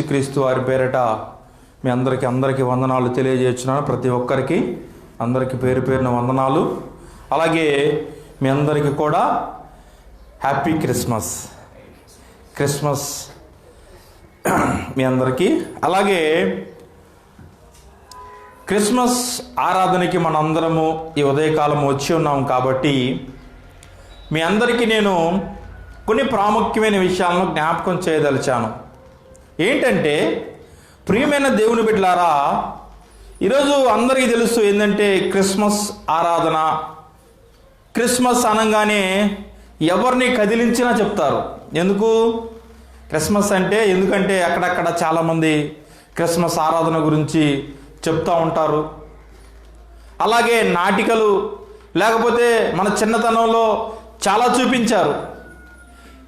యేసుక్రీస్తు వారి పేరట మీ అందరికీ అందరికీ వందనాలు తెలియజేస్తున్నాను. ప్రతి ఒక్కరికి అందరికీ పేరు పేరున వందనాలు. అలాగే మీ అందరికీ కూడా హ్యాపీ క్రిస్మస్. క్రిస్మస్ మీ అందరికీ. అలాగే క్రిస్మస్ ఆరాధనకి మనందరము ఈ ఉదయకాలం వచ్చి ఉన్నాం కాబట్టి మీ అందరికీ నేను కొన్ని ప్రాముఖ్యమైన విషయాలను జ్ఞాపకం చేయదలిచాను. ఏంటంటే ప్రియమైన దేవుని బిడ్డలారా ఈరోజు అందరికీ తెలుసు ఏంటంటే క్రిస్మస్ ఆరాధన. క్రిస్మస్ అనగానే ఎవరిని కదిలించినా చెప్తారు. ఎందుకు? క్రిస్మస్ అంటే ఎందుకంటే అక్కడక్కడ చాలామంది క్రిస్మస్ ఆరాధన గురించి చెప్తూ ఉంటారు. అలాగే నాటికలు లేకపోతే మన చిన్నతనంలో చాలా చూపించారు.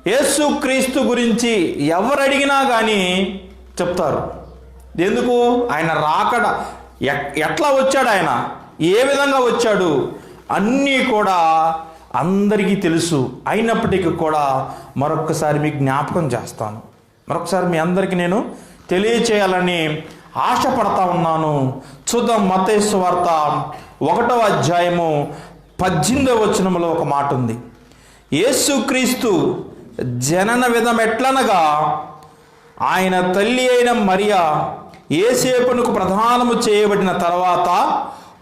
యేసు క్రీస్తు గురించి ఎవరు అడిగినా కానీ చెప్తారు. ఎందుకు? ఆయన రాకడ ఎట్లా వచ్చాడు ఆయన? ఏ విధంగా వచ్చాడు? అన్నీ కూడా అందరికీ తెలుసు. అయినప్పటికీ కూడా మరొక్కసారి మీకు జ్ఞాపకం చేస్తాను. మరొకసారి మీ అందరికీ నేను తెలియచేయాలని ఆశపడతా ఉన్నాను. చూద్దాం మతేశ్వ వార్త ఒకటవ అధ్యాయము పద్దెనిమిదవ వచనములో ఒక మాట ఉంది. యేసుక్రీస్తు జనన విధం ఎట్లనగా? ఆయన తల్లి అయిన మరియా ఏసేపునకు ప్రధానము చేయబడిన తర్వాత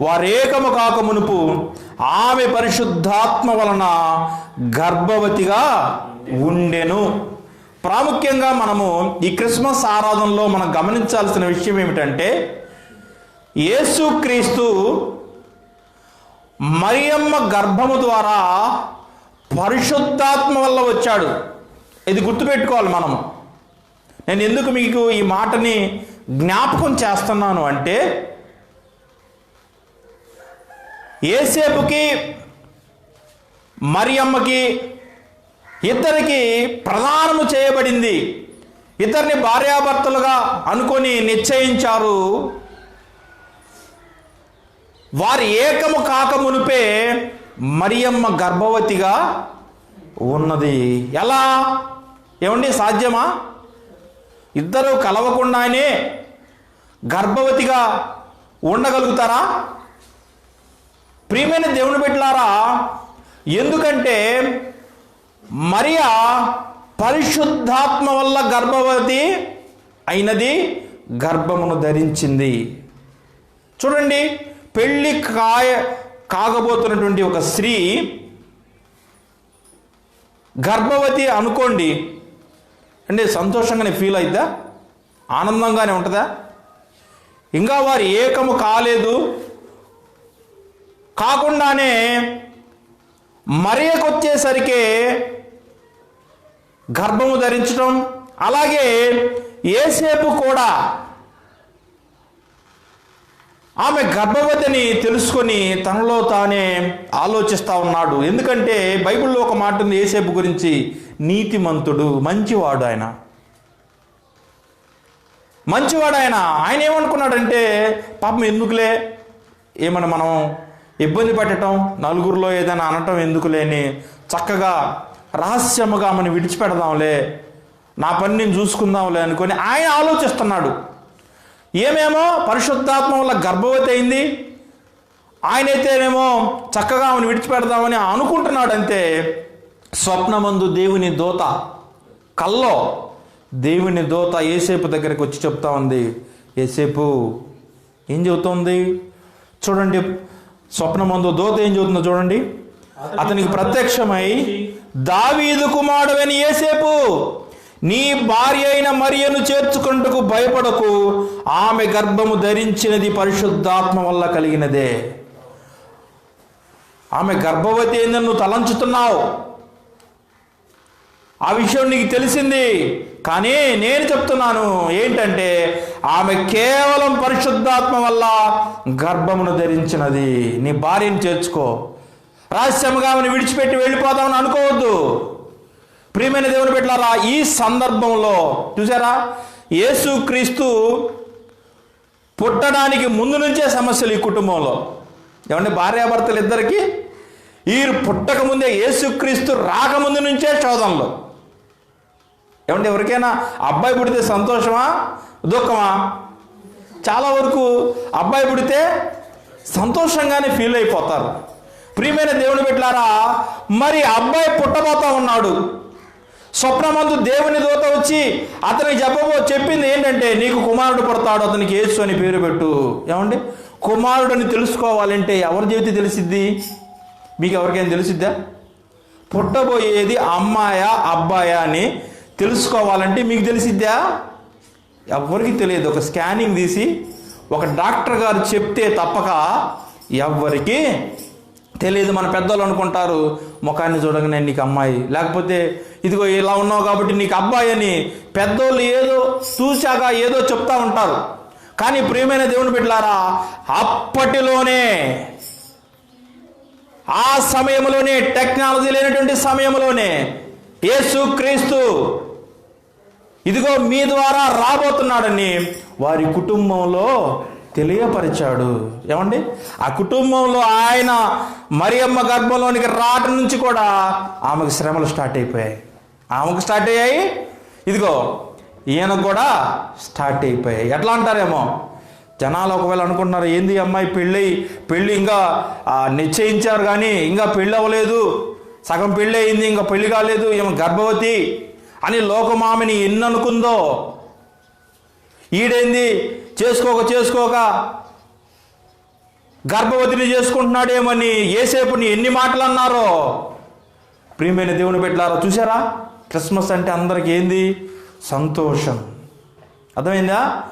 వారేకము కాక మునుపు ఆమె పరిశుద్ధాత్మ వలన గర్భవతిగా ఉండెను. ప్రాముఖ్యంగా మనము ఈ క్రిస్మస్ ఆరాధనలో మనం గమనించాల్సిన విషయం ఏమిటంటే యేసుక్రీస్తు మరియమ్మ గర్భము ద్వారా పరిశుద్ధాత్మ వల్ల వచ్చాడు. ఇది గుర్తుపెట్టుకోవాలి మనం నేను ఎందుకు మీకు ఈ మాటని జ్ఞాపకం చేస్తున్నాను అంటే ఏసేపుకి మరియమ్మకి ఇద్దరికి ప్రదానము చేయబడింది. ఇద్దరిని భార్యాభర్తలుగా అనుకొని నిశ్చయించారు. వారి ఏకము కాకమునిపే మరియమ్మ గర్భవతిగా ఉన్నది. ఎలా? ఏమండి సాధ్యమా? ఇద్దరు కలవకుండానే గర్భవతిగా ఉండగలుగుతారా? ప్రియమైన దేవుని బిడ్డలారా ఎందుకంటే మరియా పరిశుద్ధాత్మ వల్ల గర్భవతి అయినది గర్భమును ధరించింది. చూడండి పెళ్ళి కాయ కాగబోతున్నటువంటి ఒక స్త్రీ గర్భవతి అనుకోండి అంటే సంతోషంగానే ఫీల్ అవుద్దా ఆనందంగానే ఉంటుందా? ఇంకా వారు ఏకము కాలేదు. కాకుండానే మరియకొచ్చేసరికి గర్భము ధరించడం అలాగే ఏసేపు కూడా ఆమె గర్భవతిని తెలుసుకొని తనలో తానే ఆలోచిస్తా ఉన్నాడు. ఎందుకంటే బైబిల్లో ఒక మాట ఉంది ఏసేపు గురించి నీతిమంతుడు మంచివాడు ఆయన. మంచివాడు ఆయన. ఆయన ఏమనుకున్నాడంటే పాపం ఎందుకులే? ఏమన్నా మనం ఇబ్బంది పెట్టడం నలుగురిలో ఏదైనా అనటం ఎందుకులే అని చక్కగా రహస్యముగా మనం విడిచిపెడదాంలే. నా పని నేను చూసుకుందాంలే అనుకొని ఆయన ఆలోచిస్తున్నాడు. ఏమేమో పరిశుద్ధాత్మ వల్ల గర్భవతి అయింది. ఆయనైతేనేమో చక్కగా ఆమెను విడిచిపెడదామని అనుకుంటున్నాడు అంతే స్వప్నమందు దేవుని దోత కల్లో దేవుని దోత ఏసేపు దగ్గరికి వచ్చి చెప్తా ఉంది. ఏసేపు ఏం చెబుతోంది? చూడండి స్వప్నమందు దోత ఏం చెబుతుందో చూడండి. అతనికి ప్రత్యక్షమై దావీదు కుమారుడని ఏసేపు నీ భార్య అయిన మరియను చేర్చుకుంటకు భయపడకు. ఆమె గర్భము ధరించినది పరిశుద్ధాత్మ వల్ల కలిగినదే. ఆమె గర్భవతి ఏందని నువ్వు తలంచుతున్నావు. ఆ విషయం నీకు తెలిసింది. కానీ నేను చెప్తున్నాను ఏంటంటే ఆమె కేవలం పరిశుద్ధాత్మ వల్ల గర్భమును ధరించినది. నీ భార్యను చేర్చుకో. రహస్యముగా ఆమెను విడిచిపెట్టి వెళ్ళిపోదామని అనుకోవద్దు. ప్రియమైన దేవుని బిడ్డలారా ఈ సందర్భంలో చూసారా? యేసుక్రీస్తు పుట్టడానికి ముందు నుంచే సమస్యలు ఈ కుటుంబంలో. ఏమంటే భార్యాభర్తలు ఇద్దరికి వీరు పుట్టక ముందే యేసుక్రీస్తు రాకముందు నుంచే శోధనలు. ఏమంటే ఎవరికైనా అబ్బాయి పుడితే సంతోషమా దుఃఖమా? చాలా వరకు అబ్బాయి పుడితే సంతోషంగానే ఫీల్ అయిపోతారు. ప్రియమైన దేవుని బిడ్డలారా మరి అబ్బాయి పుట్టబోతా ఉన్నాడు. స్వప్నమందు దేవుని దూత వచ్చి అతనికి చెప్పబో చెప్పింది ఏంటంటే నీకు కుమారుడు పుడతాడు అతనికి యేసు అని పేరు పెట్టు. ఏమండి? కుమారుడని తెలుసుకోవాలంటే ఎవరి జీవితం తెలిసిద్ది? మీకు ఎవరికైనా తెలిసిద్దా? పుట్టబోయేది అమ్మాయా అబ్బాయా అని తెలుసుకోవాలంటే మీకు తెలిసిద్దా? ఎవ్వరికి తెలియదు. ఒక స్కానింగ్ తీసి ఒక డాక్టర్ గారు చెప్తే తప్పక ఎవ్వరికి తెలియదు. మన పెద్దలు అనుకుంటారు ముఖాన్ని చూడగానే నీకు అమ్మాయి. లేకపోతే ఇదిగో ఇలా ఉన్నావు కాబట్టి నీకు అబ్బాయి అని పెద్దోళ్ళు ఏదో చూశాక ఏదో చెప్తా ఉంటారు. కానీ ప్రియమైన దేవుని బిడ్డలారా అప్పటిలోనే ఆ సమయంలోనే టెక్నాలజీ లేనటువంటి సమయంలోనే యేసుక్రీస్తు ఇదిగో మీ ద్వారా రాబోతున్నాడని వారి కుటుంబంలో తెలియపరిచాడు. ఏమండి? ఆ కుటుంబంలో ఆయన మరియమ్మ గర్భంలోనికి రావటం నుంచి కూడా ఆమెకు శ్రమలు స్టార్ట్ అయిపోయాయి. ఆమెకు స్టార్ట్ అయ్యాయి. ఇదిగో ఈయనకు కూడా స్టార్ట్ అయిపోయాయి. ఎట్లా అంటారేమో? జనాలు ఒకవేళ అనుకుంటున్నారు ఏంది అమ్మాయి పెళ్ళి? పెళ్ళి ఇంకా నిశ్చయించారు కానీ ఇంకా పెళ్ళి అవ్వలేదు. సగం పెళ్ళి అయింది ఇంకా పెళ్ళి కాలేదు. ఈమె గర్భవతి అని లోకమామిని ఎన్ననుకుందో. ఈడేంది? చేసుకోక చేసుకోక గర్భవతిని చేసుకుంటున్నాడేమని ఏసేపుని ఎన్ని మాటలు అన్నారో? ప్రియమైన దేవుని పెట్టారో చూసారా క్రిస్మస్ అంటే అందరికి ఏంది? సంతోషం. అర్థమైందా?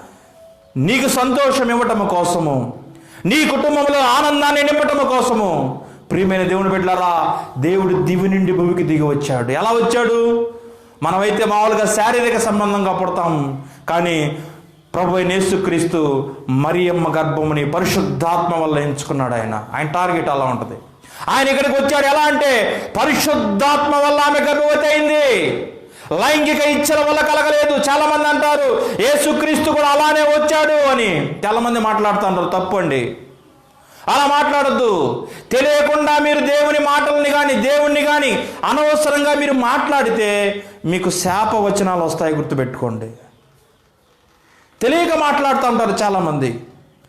నీకు సంతోషం ఇవ్వటం కోసము. నీ కుటుంబంలో ఆనందాన్ని నింపటం కోసము. ప్రియమైన దేవుని బిడ్డలారా దేవుడు దివి నుండి భూమికి దిగి వచ్చాడు. ఎలా వచ్చాడు? మనమైతే మామూలుగా శారీరక సంబంధంగా పుడతాం. కానీ ప్రభు నేసుక్రీస్తు మరియమ్మ గర్భముని పరిశుద్ధాత్మ వల్ల ఎంచుకున్నాడు ఆయన. ఆయన టార్గెట్ అలా ఉంటుంది. ఆయన ఇక్కడికి వచ్చాడు. ఎలా అంటే పరిశుద్ధాత్మ వల్ల ఆమె గర్భవతి లైంగిక ఇచ్చల వల్ల కలగలేదు. చాలా మంది అంటారు యేసుక్రీస్తు కూడా అలానే వచ్చాడు అని. చాలా మంది మాట్లాడుతుంటారు తప్పండి. అలా మాట్లాడొద్దు. తెలియకుండా మీరు దేవుని మాటల్ని కానీ దేవుణ్ణి కానీ అనవసరంగా మీరు మాట్లాడితే మీకు శాప వచనాలు వస్తాయి గుర్తుపెట్టుకోండి. తెలియక మాట్లాడుతూ ఉంటారు చాలామంది.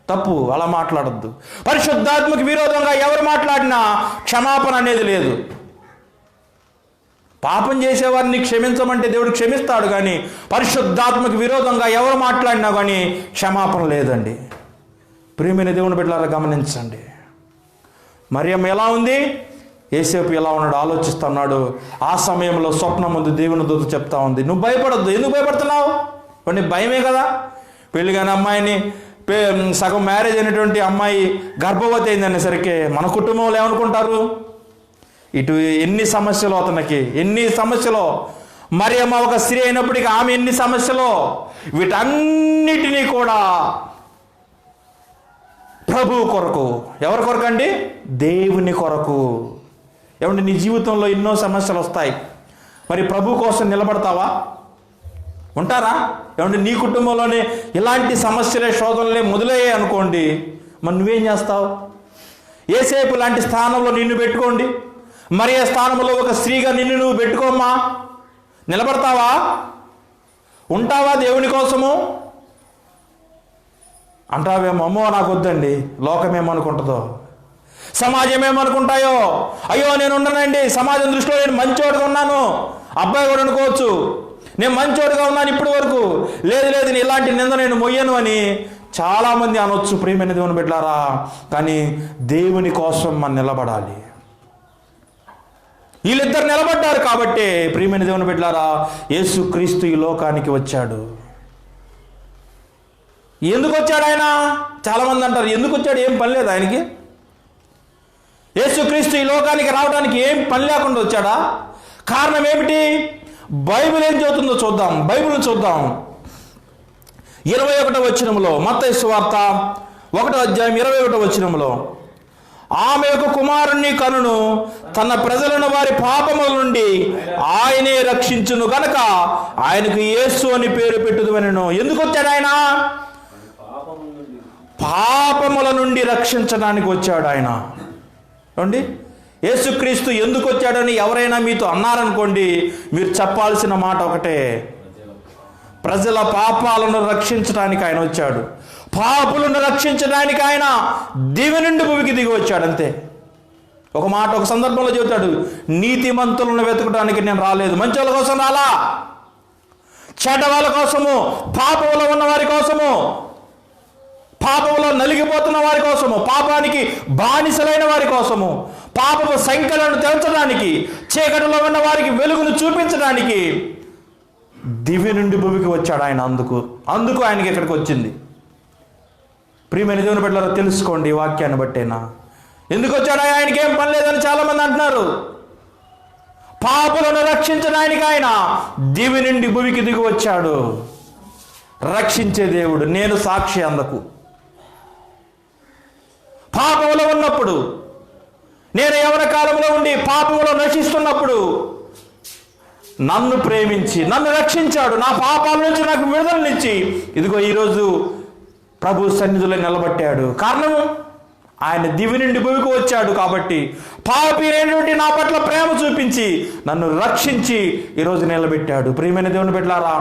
తప్పు అలా మాట్లాడద్దు. పరిశుద్ధాత్మకి విరోధంగా ఎవరు మాట్లాడినా క్షమాపణ అనేది లేదు. పాపం చేసేవారిని క్షమించమంటే దేవుడు క్షమిస్తాడు కానీ పరిశుద్ధాత్మకి విరోధంగా ఎవరు మాట్లాడినా కానీ క్షమాపణ లేదండి. ప్రియమైన దేవుని బిడ్డలారా గమనించండి. మరియమ్మ ఎలా ఉంది? ఏసేపు ఎలా ఉన్నాడు? ఆలోచిస్తున్నాడు ఆ సమయంలో స్వప్నం ముందు దేవుని దూత చెప్తా ఉంది. నువ్వు భయపడద్దు. ఎందుకు భయపడుతున్నావు? కొన్ని భయమే కదా. పెళ్ళిగాని అమ్మాయిని సగం మ్యారేజ్ అయినటువంటి అమ్మాయి గర్భవతి అయిందనేసరికి మన కుటుంబంలో ఏమనుకుంటారు? ఇటు ఎన్ని సమస్యలు అతనికి ఎన్ని సమస్యలు? మరి అమ్మ ఒక స్త్రీ అయినప్పటికీ ఆమె ఎన్ని సమస్యలు? వీటన్నిటినీ కూడా ప్రభు కొరకు. ఎవరి కొరకు అండి దేవుని కొరకు. ఏమంటే నీ జీవితంలో ఎన్నో సమస్యలు వస్తాయి. మరి ప్రభు కోసం నిలబడతావా? ఉంటారా? ఏమంటే నీ కుటుంబంలోనే ఇలాంటి సమస్యలే శోధనలే మొదలయ్యాయి అనుకోండి. మరి నువ్వేం చేస్తావు? ఏసేపు లాంటి స్థానంలో నిన్ను పెట్టుకోండి. మరి ఏ స్థానంలో ఒక స్త్రీగా నిన్ను నువ్వు పెట్టుకోమ్మా. నిలబడతావా? ఉంటావా దేవుని కోసము? అంటావేమో అమ్మో నాకు వద్దండి లోకం ఏమనుకుంటుందో? సమాజం ఏమనుకుంటాయో? అయ్యో నేను ఉండనండి. సమాజం దృష్టిలో నేను మంచోడుగా ఉన్నాను. అబ్బాయి కూడా అనుకోవచ్చు. నేను మంచోడుగా ఉన్నాను ఇప్పటి వరకు. లేదు లేదు నేను ఇలాంటి నింద నేను మొయ్యను అని చాలామంది అనొచ్చు ప్రేమైన దేవుని బిడ్డారా. కానీ దేవుని కోసం మనం నిలబడాలి. వీళ్ళిద్దరు నిలబడ్డారు కాబట్టి ప్రియమైన దేవుని బిడ్డారా యేసు క్రీస్తు ఈ లోకానికి వచ్చాడు. ఎందుకు వచ్చాడు ఆయన? చాలామంది అంటారు ఎందుకు వచ్చాడు? ఏం పని లేదు ఆయనకి. యేసుక్రీస్తు ఈ లోకానికి రావడానికి ఏం పని లేకుండా వచ్చాడా? కారణం ఏమిటి? బైబిల్ ఏం చెబుతుందో చూద్దాం. బైబిల్ చూద్దాం. ఇరవై ఒకటో వచనంలో మత్తయి వార్త ఒకటో అధ్యాయం ఇరవై ఒకటో వచనంలో ఆమె యొక్క కుమారుణ్ణి కనును తన ప్రజలను వారి పాపముల నుండి ఆయనే రక్షించును గనక ఆయనకు యేసు అని పేరు పెట్టుదనను ఎందుకు వచ్చాడు ఆయన? పాపముల నుండి రక్షించడానికి వచ్చాడు ఆయన. ఏమండి? యేసుక్రీస్తు ఎందుకు వచ్చాడని ఎవరైనా మీతో అన్నారనుకోండి మీరు చెప్పాల్సిన మాట ఒకటే. ప్రజల పాపాలను రక్షించడానికి ఆయన వచ్చాడు. పాపులను రక్షించడానికి ఆయన దివి నుండి భూమికి దిగి వచ్చాడు అంతే. ఒక మాట ఒక సందర్భంలో చెబుతాడు నీతిమంతులను వెతకడానికి నేను రాలేదు. మంచి వాళ్ళ కోసం రాలా? చెడ్డ వాళ్ళ కోసము? పాపంలో ఉన్న వారి కోసము? పాపంలో నలిగిపోతున్న వారి కోసము పాపానికి బానిసలైన వారి కోసము పాపపు సంఖ్యలను తెంచడానికి చీకటిలో ఉన్న వారికి వెలుగును చూపించడానికి దివ్య నుండి భూమికి వచ్చాడు ఆయన అందుకు. అందుకు ఆయనకి ఇక్కడికి వచ్చింది. ప్రియమైన దేవుని బిడ్డలారా తెలుసుకోండి ఈ వాక్యాన్ని బట్టేనా? ఎందుకు వచ్చాడు ఆయనకి ఏం పని లేదని చాలామంది అంటున్నారు. పాపులను రక్షించడానికి ఆయన దివి నుండి భూమికి దిగి వచ్చాడు. రక్షించే దేవుడు నేను సాక్షి అందుకు. పాపంలో ఉన్నప్పుడు నేను యవన కాలంలో ఉండి పాపంలో నశిస్తున్నప్పుడు నన్ను ప్రేమించి నన్ను రక్షించాడు. నా పాపాల నుంచి నాకు విడుదలనిచ్చి ఇదిగో ఈరోజు ప్రభు సన్నిధిలో నిలబట్టాడు కారణము ఆయన దివి నుండి భూమికి వచ్చాడు కాబట్టి పాపినటువంటి నా పట్ల ప్రేమ చూపించి నన్ను రక్షించి ఈరోజు నిలబెట్టాడు. ప్రియమైన దేవుని పెట్టారా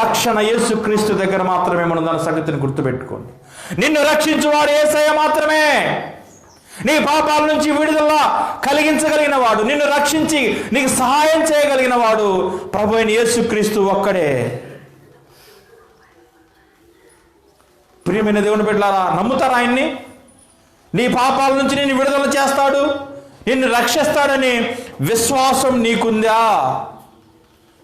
రక్షణ యేసుక్రీస్తు దగ్గర మాత్రమే మనం దాని సంగతిని గుర్తుపెట్టుకోండి. నిన్ను రక్షించువాడు ఏసయ్య మాత్రమే. నీ పాపాల నుంచి విడుదల కలిగించగలిగిన వాడు నిన్ను రక్షించి నీకు సహాయం చేయగలిగిన వాడు ప్రభు అయిన యేసుక్రీస్తు ఒక్కడే. ప్రియమైన దేవుని బిడ్డలారా నమ్ముతారా ఆయన్ని? నీ పాపాల నుంచి నిన్ను విడుదల చేస్తాడు నిన్ను రక్షిస్తాడని విశ్వాసం నీకుందా?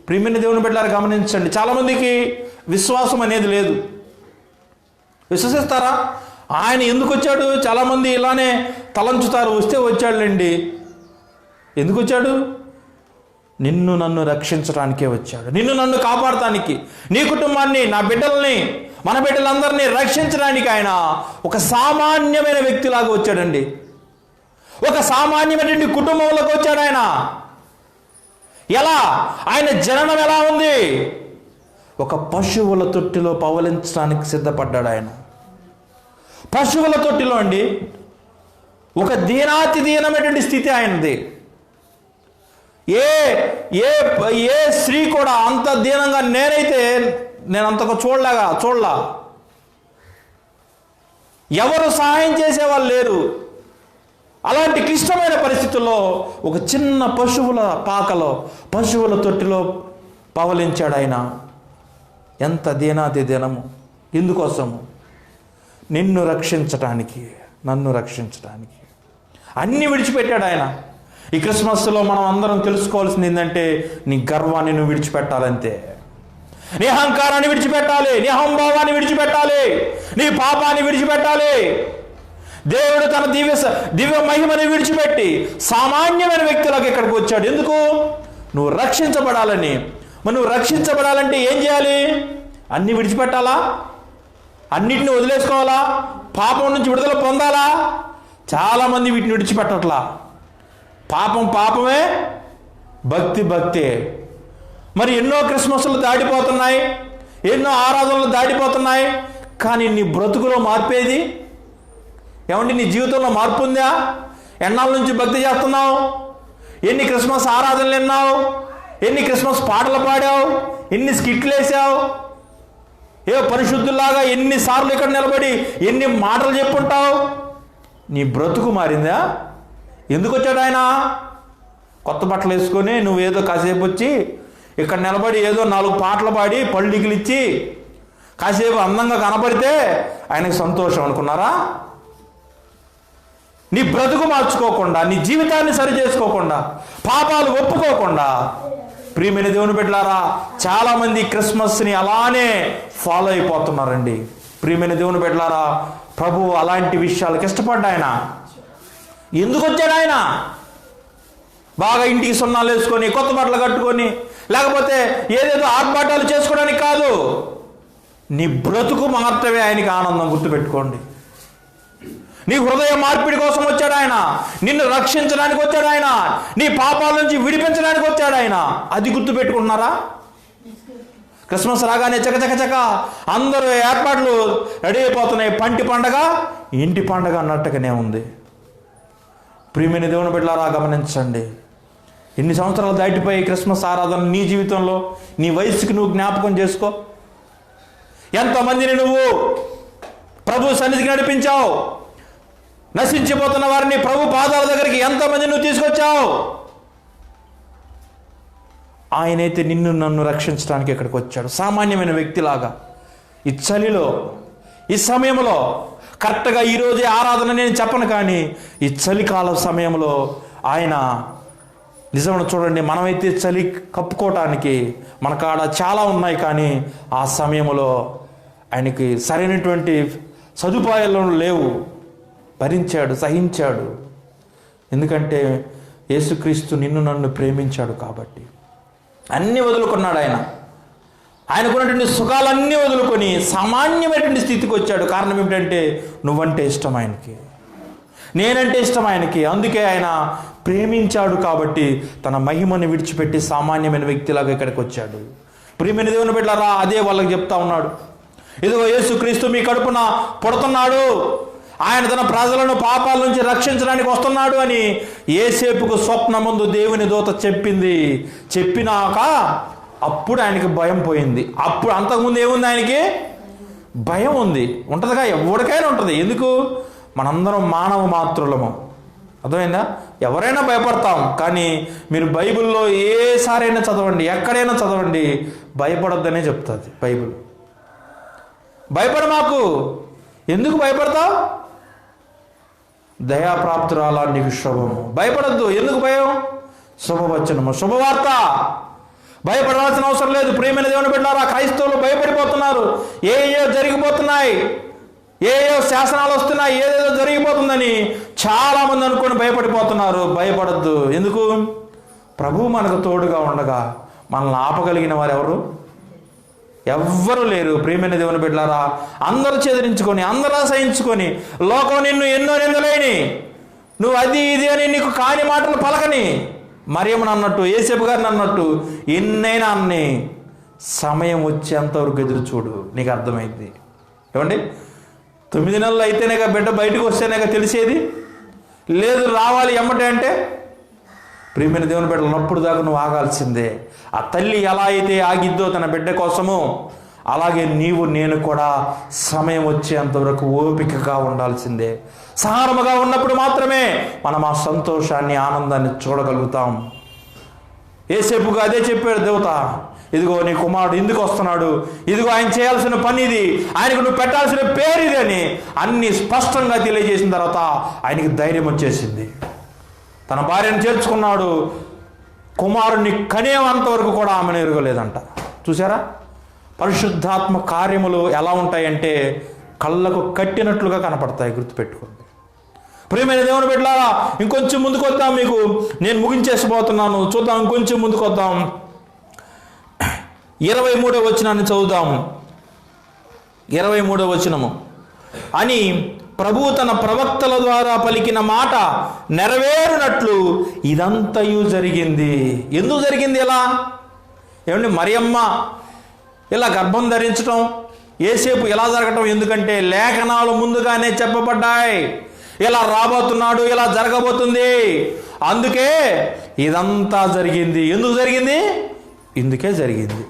ప్రియమైన దేవుని బిడ్డలారా గమనించండి. చాలామందికి విశ్వాసం అనేది లేదు. విశ్వసిస్తారా? ఆయన ఎందుకు వచ్చాడు? చాలామంది ఇలానే తలంచుతారు. వస్తే వచ్చాడులేండి. ఎందుకు వచ్చాడు? నిన్ను నన్ను రక్షించడానికే వచ్చాడు. నిన్ను నన్ను కాపాడటానికి నీ కుటుంబాన్ని నా బిడ్డల్ని మన బిడ్డలందరినీ రక్షించడానికి ఆయన ఒక సామాన్యమైన వ్యక్తిలాగా వచ్చాడండి. ఒక సామాన్యమైనటువంటి కుటుంబంలోకి వచ్చాడు ఆయన. ఎలా? ఆయన జననం ఎలా ఉంది? ఒక పశువుల తొట్టిలో పవలించడానికి సిద్ధపడ్డాడు ఆయన. పశువుల తొట్టిలో అండి ఒక దీనాతి దీనమైనటువంటి స్థితి ఆయనది. ఏ ఏ ఏ స్త్రీ కూడా అంత దీనంగా నేనైతే నేను అంతగా చూడలేగా చూడలా. ఎవరు సహాయం చేసేవాళ్ళు లేరు. అలాంటి క్లిష్టమైన పరిస్థితుల్లో ఒక చిన్న పశువుల పాకలో పశువుల తొట్టిలో పవలించాడు ఆయన. ఎంత దీనాది దినము ఎందుకోసము నిన్ను రక్షించటానికి నన్ను రక్షించటానికి. అన్నీ విడిచిపెట్టాడు ఆయన. ఈ క్రిస్మస్లో మనం అందరం తెలుసుకోవాల్సింది ఏంటంటే నీ గర్వాన్ని నువ్వు విడిచిపెట్టాలంతే. నీ అహంకారాన్ని విడిచిపెట్టాలి. నీ అహంభావాన్ని విడిచిపెట్టాలి. నీ పాపాన్ని విడిచిపెట్టాలి. దేవుడు తన దివ్య దివ్య మహిమని విడిచిపెట్టి సామాన్యమైన వ్యక్తులకు ఇక్కడికి వచ్చాడు. ఎందుకు? నువ్వు రక్షించబడాలని మరి నువ్వు రక్షించబడాలంటే ఏం చేయాలి? అన్ని విడిచిపెట్టాలా? అన్నిటిని వదిలేసుకోవాలా? పాపం నుంచి విడుదల పొందాలా? చాలామంది వీటిని విడిచిపెట్టట్లా. పాపం పాపమే భక్తి భక్తే. మరి ఎన్నో క్రిస్మస్లు దాటిపోతున్నాయి ఎన్నో ఆరాధనలు దాటిపోతున్నాయి కానీ నీ బ్రతుకులో మార్పేది ఏమండి నీ జీవితంలో మార్పు ఉందా? ఎన్నాళ్ళ నుంచి భక్తి చేస్తున్నావు? ఎన్ని క్రిస్మస్ ఆరాధనలు విన్నావు? ఎన్ని క్రిస్మస్ పాటలు పాడావు? ఎన్ని స్కిట్లు వేసావు? ఏ పరిశుద్ధులాగా ఎన్నిసార్లు ఇక్కడ నిలబడి ఎన్ని మాటలు చెప్పుంటావు? నీ బ్రతుకు మారిందా? ఎందుకు వచ్చాడు ఆయన? కొత్త బట్టలు వేసుకొని నువ్వేదో కాసేపు వచ్చి ఇక్కడ నిలబడి ఏదో నాలుగు పాటలు పాడి పళ్ళికిలు ఇచ్చి కాసేపు అందంగా కనపడితే ఆయనకు సంతోషం అనుకున్నారా? నీ బ్రతుకు మార్చుకోకుండా నీ జీవితాన్ని సరి చేసుకోకుండా పాపాలు ఒప్పుకోకుండా ప్రియమైన దేవుని బిడ్డలారా చాలామంది క్రిస్మస్ని అలానే ఫాలో అయిపోతున్నారండి. ప్రియమైన దేవుని బిడ్డలారా ప్రభు అలాంటి విషయాలకు ఇష్టపడ్డా ఆయన. ఎందుకు వచ్చాడు ఆయన? బాగా ఇంటికి సున్నాలు వేసుకొని కొత్త బట్టలు కట్టుకొని లేకపోతే ఏదేదో ఆర్భాటాలు చేసుకోవడానికి కాదు. నీ బ్రతుకు మాత్రమే ఆయనకి ఆనందం గుర్తుపెట్టుకోండి. నీ హృదయ మార్పిడి కోసం వచ్చాడు ఆయన. నిన్ను రక్షించడానికి వచ్చాడు ఆయన. నీ పాపాల నుంచి విడిపించడానికి వచ్చాడు ఆయన. అది గుర్తు పెట్టుకుంటున్నారా క్రిస్మస్ రాగానే చక చక చక అందరూ ఏర్పాట్లు రెడీ అయిపోతున్నాయి. పంటి పండగ ఇంటి పండగ అన్నట్టుగానే ఉంది. ప్రియమైన దేవుని బిడ్డలారా గమనించండి. ఎన్ని సంవత్సరాలు దాటిపోయి క్రిస్మస్ ఆరాధన నీ జీవితంలో నీ వయసుకి నువ్వు జ్ఞాపకం చేసుకో. ఎంతమందిని నువ్వు ప్రభు సన్నిధికి నడిపించావు? నశించిపోతున్న వారిని ప్రభు పాదాల దగ్గరికి ఎంతమంది నువ్వు తీసుకొచ్చావు? ఆయనైతే నిన్ను నన్ను రక్షించడానికి ఇక్కడికి వచ్చాడు. సామాన్యమైన వ్యక్తిలాగా. ఈ చలిలో ఈ సమయంలో కరెక్ట్గా ఈరోజే ఆరాధన నేను చెప్పను కానీ ఈ చలికాల సమయంలో ఆయన నిజమైన చూడండి మనమైతే చలి కప్పుకోవటానికి మన కాడ చాలా ఉన్నాయి కానీ ఆ సమయంలో ఆయనకి సరైనటువంటి సదుపాయాలు లేవు. భరించాడు సహించాడు. ఎందుకంటే యేసుక్రీస్తు నిన్ను నన్ను ప్రేమించాడు కాబట్టి. అన్నీ వదులుకున్నాడు ఆయన. ఆయనకున్నటువంటి సుఖాలన్నీ వదులుకొని సామాన్యమైనటువంటి స్థితికి వచ్చాడు. కారణం ఏమిటంటే నువ్వంటే ఇష్టం ఆయనకి. నేనంటే ఇష్టం ఆయనకి. అందుకే ఆయన ప్రేమించాడు కాబట్టి తన మహిమను విడిచిపెట్టి సామాన్యమైన వ్యక్తిలాగా ఇక్కడికి వచ్చాడు. ప్రియమైన దేవుని బిడ్డలారా అదే వాళ్ళకి చెప్తా ఉన్నాడు. ఇదిగో యేసుక్రీస్తు మీ కడుపున పుడుతున్నాడు. ఆయన తన ప్రజలను పాపాల నుంచి రక్షించడానికి వస్తున్నాడు అని ఏసేపుకు స్వప్న ముందు దేవుని దూత చెప్పింది. చెప్పినాక అప్పుడు ఆయనకి భయం పోయింది. అప్పుడు అంతకుముందు ఏముంది ఆయనకి? భయం ఉంది. ఉంటుందిగా ఎవరికైనా ఉంటుంది. ఎందుకు? మనందరం మానవ మాతృలము అర్థమైందా? ఎవరైనా భయపడతాం కానీ మీరు బైబిల్లో ఏసారైనా చదవండి ఎక్కడైనా చదవండి భయపడొద్దనే చెప్తుంది బైబిల్. భయపడ మాకు. ఎందుకు భయపడతావు? దయాప్రాప్తురాలా నీకు శుభము. భయపడద్దు. ఎందుకు భయం? శుభవచనము. శుభవార్త. భయపడాల్సిన అవసరం లేదు. ప్రేమైన దేవుని బిడ్డారా క్రైస్తవులు భయపడిపోతున్నారు. ఏ ఏ జరిగిపోతున్నాయి? ఏ ఏ శాసనాలు వస్తున్నాయి? ఏదేదో జరిగిపోతుందని చాలా మంది అనుకొని భయపడిపోతున్నారు. భయపడద్దు. ఎందుకు? ప్రభువు మనకు తోడుగా ఉండగా మనల్ని ఆపగలిగిన వారు ఎవరు ఎవ్వరు లేరు. ప్రియమైన దేవుని బిడ్డారా అందరూ చెదిరించుకొని అందరూ సహించుకొని లోకం నిన్ను ఎన్నో నిందలేని. నువ్వు అది ఇది అని నీకు కాని మాటలు పలకని. మరేమని అన్నట్టు ఏసేపు గారిని అన్నట్టు ఎన్నైనా అన్ని సమయం వచ్చేంతవరకు ఎదురు చూడు. నీకు అర్థమైంది. ఏమండి? తొమ్మిది నెలలు అయితేనేగా బిడ్డ బయటకు వస్తేనేగా తెలిసేది? లేదు రావాలి ఎమ్మటే అంటే ప్రియమైన దేవుని బిడ్డలు ఉన్నప్పుడు దాకా నువ్వు ఆగాల్సిందే. ఆ తల్లి ఎలా అయితే ఆగిద్దో తన బిడ్డ కోసము అలాగే నీవు నేను కూడా సమయం వచ్చేంతవరకు ఓపికగా ఉండాల్సిందే. సహారముగా ఉన్నప్పుడు మాత్రమే మనం ఆ సంతోషాన్ని ఆనందాన్ని చూడగలుగుతాం. ఏసేపుగా అదే చెప్పాడు దేవత ఇదిగో నీ కుమారుడు ఎందుకు వస్తున్నాడు. ఇదిగో ఆయన చేయాల్సిన పని ఇది. ఆయనకు నువ్వు పెట్టాల్సిన పేరు ఇది అని అన్ని స్పష్టంగా తెలియజేసిన తర్వాత ఆయనకి ధైర్యం వచ్చేసింది. తన భార్యను చేర్చుకున్నాడు. కుమారుణ్ణి కనేవంత వరకు కూడా ఆమెను ఎరగలేదంట. చూసారా పరిశుద్ధాత్మ కార్యములు ఎలా ఉంటాయంటే కళ్ళకు కట్టినట్లుగా కనపడతాయి గుర్తుపెట్టుకోండి. ప్రియమైన దేవుని బిడ్డలారా ఇంకొంచెం ముందుకు వద్దాం మీకు. నేను ముగించేసిపోతున్నాను. చూద్దాం ఇంకొంచెం ముందుకు వద్దాం. ఇరవై మూడో వచనాన్ని చదువుదాము ఇరవై మూడో వచనము. అని ప్రభువు తన ప్రవక్తల ద్వారా పలికిన మాట నెరవేరునట్లు ఇదంతయు జరిగింది. ఎందుకు జరిగింది ఇలా? ఏమండి మరియమ్మ ఇలా గర్భం ధరించడం ఏసేపు ఎలా జరగటం ఎందుకంటే లేఖనాలు ముందుగానే చెప్పబడ్డాయి. ఇలా రాబోతున్నాడు ఇలా జరగబోతుంది. అందుకే ఇదంతా జరిగింది. ఎందుకు జరిగింది? ఇందుకే జరిగింది.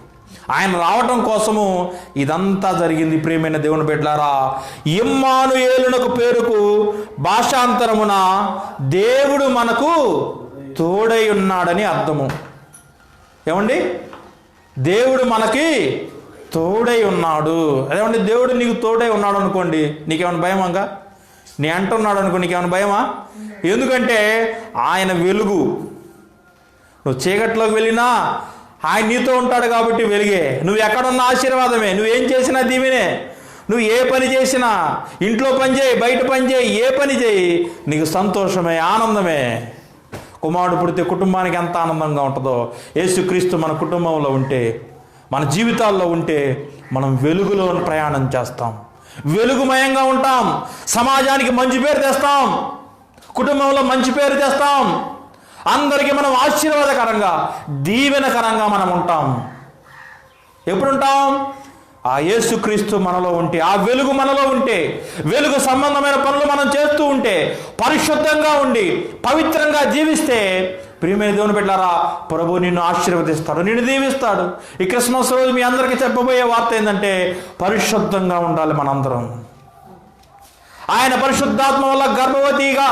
ఆయన రావటం కోసము ఇదంతా జరిగింది. ప్రియమైన దేవుని బిడ్డారా ఇమ్మానుయేలునకు పేరుకు భాషాంతరమున దేవుడు మనకు తోడై ఉన్నాడని అర్థము. ఏమండి? దేవుడు మనకి తోడై ఉన్నాడు. అదేమండి? దేవుడు నీకు తోడై ఉన్నాడు అనుకోండి నీకేమైనా భయమాగా నీ అంటున్నాడు అనుకో నీకేమైనా భయమా? ఎందుకంటే ఆయన వెలుగు. నువ్వు చీకట్లోకి వెళ్ళినా ఆయన నీతో ఉంటాడు కాబట్టి వెలిగే. నువ్వు ఎక్కడున్న ఆశీర్వాదమే. నువ్వేం చేసినా దీవినే. నువ్వు ఏ పని చేసినా ఇంట్లో పని చేయి బయట పని చేయి ఏ పని చేయి నీకు సంతోషమే ఆనందమే. కుమారుడు పుడితే కుటుంబానికి ఎంత ఆనందంగా ఉంటుందో. యేసుక్రీస్తు మన కుటుంబంలో ఉంటే మన జీవితాల్లో ఉంటే మనం వెలుగులో ప్రయాణం చేస్తాం. వెలుగుమయంగా ఉంటాం. సమాజానికి మంచి పేరు తెస్తాం. కుటుంబంలో మంచి పేరు తెస్తాం. అందరికీ మనం ఆశీర్వాదకరంగా దీవెనకరంగా మనం ఉంటాం. ఎప్పుడుంటాం? ఆ యేసుక్రీస్తు మనలో ఉంటే ఆ వెలుగు మనలో ఉంటే వెలుగు సంబంధమైన పనులు మనం చేస్తూ ఉంటే పరిశుద్ధంగా ఉండి పవిత్రంగా జీవిస్తే ప్రియమైన దేవుని పెట్టారా ప్రభు నిన్ను ఆశీర్వదిస్తాడు నిన్ను దీవిస్తాడు. ఈ క్రిస్మస్ రోజు మీ అందరికీ చెప్పబోయే వార్త ఏంటంటే పరిశుద్ధంగా ఉండాలి మనందరం. ఆయన పరిశుద్ధాత్మ వల్ల గర్భవతిగా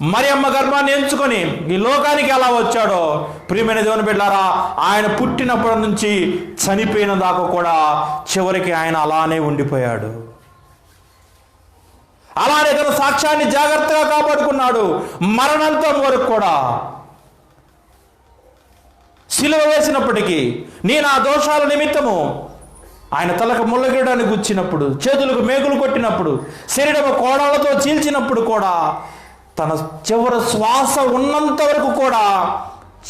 మరియమ్మ గర్భాన్ని ఎంచుకొని ఈ లోకానికి ఎలా వచ్చాడో ప్రియమైన దేవుని బిడ్డారా ఆయన పుట్టినప్పటి నుంచి చనిపోయిన దాకా కూడా చివరికి ఆయన అలానే ఉండిపోయాడు. అలానే తన సాక్ష్యాన్ని జాగ్రత్తగా కాపాడుకున్నాడు మరణంతో వరకు కూడా. సిలువ వేసినప్పటికీ నేను ఆ దోషాల నిమిత్తము ఆయన తలకు ముళ్ళగిడాన్ని గుచ్చినప్పుడు చేతులకు మేకులు కొట్టినప్పుడు శరీరము కోడాలతో చీల్చినప్పుడు కూడా తన చివరి శ్వాస ఉన్నంత వరకు కూడా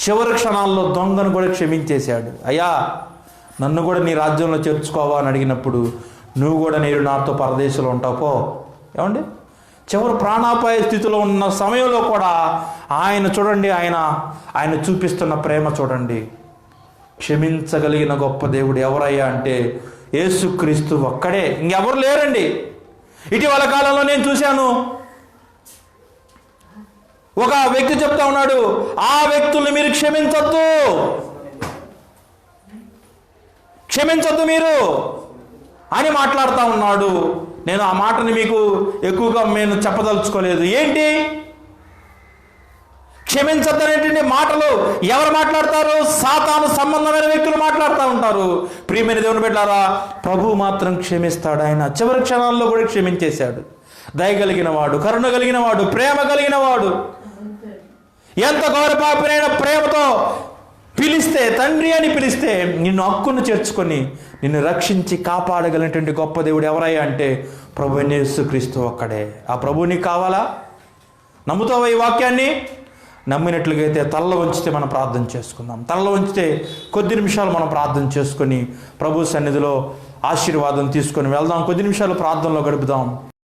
చివరి క్షణాల్లో దొంగను కూడా క్షమించేశాడు. అయ్యా నన్ను కూడా నీ రాజ్యంలో చేర్చుకోవా అని అడిగినప్పుడు నువ్వు కూడా నేను నాతో పరదేశంలో ఉంటావో ఏమండి? చివరి ప్రాణాపాయ స్థితిలో ఉన్న సమయంలో కూడా ఆయన చూడండి ఆయన ఆయన చూపిస్తున్న ప్రేమ చూడండి. క్షమించగలిగిన గొప్ప దేవుడు ఎవరయ్యా అంటే యేసుక్రీస్తు ఒక్కడే. ఇంకెవరు లేరండి? ఇటీవల కాలంలో నేను చూశాను ఒక వ్యక్తి చెప్తా ఉన్నాడు ఆ వ్యక్తుల్ని మీరు క్షమించొద్దు. క్షమించొద్దు మీరు అని మాట్లాడుతూ ఉన్నాడు. నేను ఆ మాటని మీకు ఎక్కువగా నేను చెప్పదలుచుకోలేదు. ఏంటి? క్షమించద్దనేటువంటి మాటలు ఎవరు మాట్లాడతారు? సాతాను సంబంధమైన వ్యక్తులు మాట్లాడుతూ ఉంటారు. ప్రియమైన దేవుని పెట్టారా ప్రభు మాత్రం క్షమిస్తాడు. ఆయన చివరి క్షణాల్లో కూడా క్షమించేశాడు. దయగలిగిన వాడు కరుణ కలిగిన వాడు ప్రేమ కలిగిన వాడు ఎంత గౌరవపాపినైన ప్రేమతో పిలిస్తే తండ్రి అని పిలిస్తే నిన్ను హక్కును చేర్చుకొని నిన్ను రక్షించి కాపాడగలిగినటువంటి గొప్ప దేవుడు ఎవరయ్యా అంటే ప్రభు యేసుక్రీస్తు ఒక్కడే. ఆ ప్రభువు నీకు కావాలా? నమ్ముతావా ఈ వాక్యాన్ని? నమ్మినట్లుగైతే తల్ల ఉంచితే మనం ప్రార్థన చేసుకుందాం. తల్ల ఉంచితే కొద్ది నిమిషాలు మనం ప్రార్థన చేసుకొని ప్రభు సన్నిధిలో ఆశీర్వాదం తీసుకొని వెళ్దాం. కొద్ది నిమిషాలు ప్రార్థనలో గడుపుదాం.